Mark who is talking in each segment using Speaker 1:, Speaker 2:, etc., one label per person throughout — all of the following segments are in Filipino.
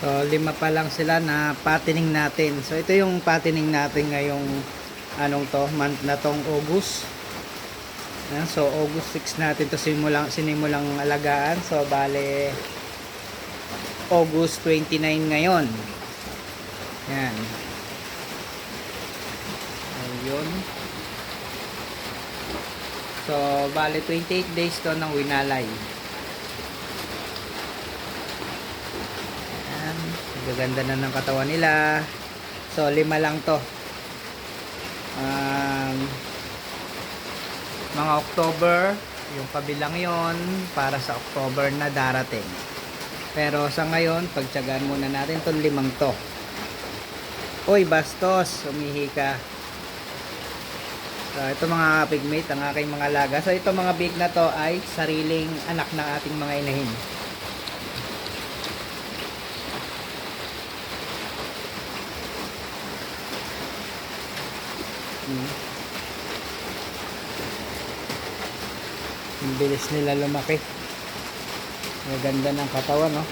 Speaker 1: So, lima pa lang sila na patining natin. So, ito yung patining natin ngayong anong to, month na tong August. Ayan, so, August 6 natin to simulang, sinimulang alagaan. So, bale, August 29 ngayon. Yan. Ayun. So, bale 28 days to ng winalay. Gaganda na ng katawan nila. So, lima lang to. Um, mga October, yung kabilang yon para sa October na darating. Pero sa ngayon, pagtsagaan muna natin itong limang to. Uy, bastos, umihi ka. So, ito mga pigmate, ang aking mga laga. So, ito mga big na to ay sariling anak ng ating mga inahin. Hmm. Ang bilis nila lumaki. Ang ganda ng katawan, no?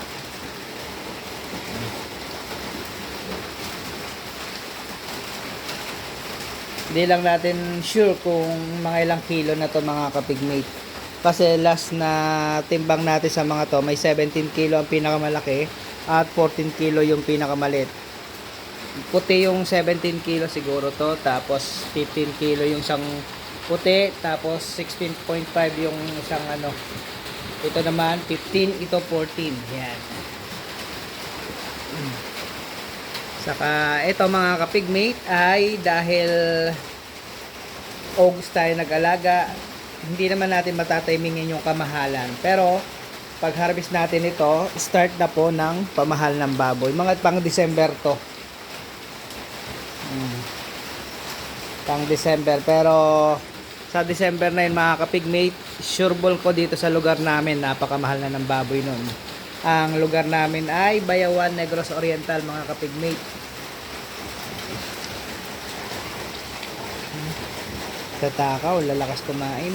Speaker 1: Hindi lang natin sure kung mga ilang kilo na to mga kapigmate. Kasi last na timbang natin sa mga to, may 17 kilo ang pinakamalaki at 14 kilo yung pinakamalit. Puti yung 17 kilo siguro to, tapos 15 kilo yung isang puti, tapos 16.5 yung isang ano. Ito naman 15, ito 14. Yan. Saka ito mga kapigmate ay dahil August tayo nag-alaga, hindi naman natin matataymingin yung kamahalan. Pero pag harvest natin ito, start na po ng pamahal ng baboy. Mga pang December to. Hmm. Pang December. Pero sa December na yun mga kapigmate, sureball ko dito sa lugar namin, napakamahal na ng baboy nun. Ang lugar namin ay Bayawan, Negros Oriental mga kapigmate. Sa takaw, lalakas kumain.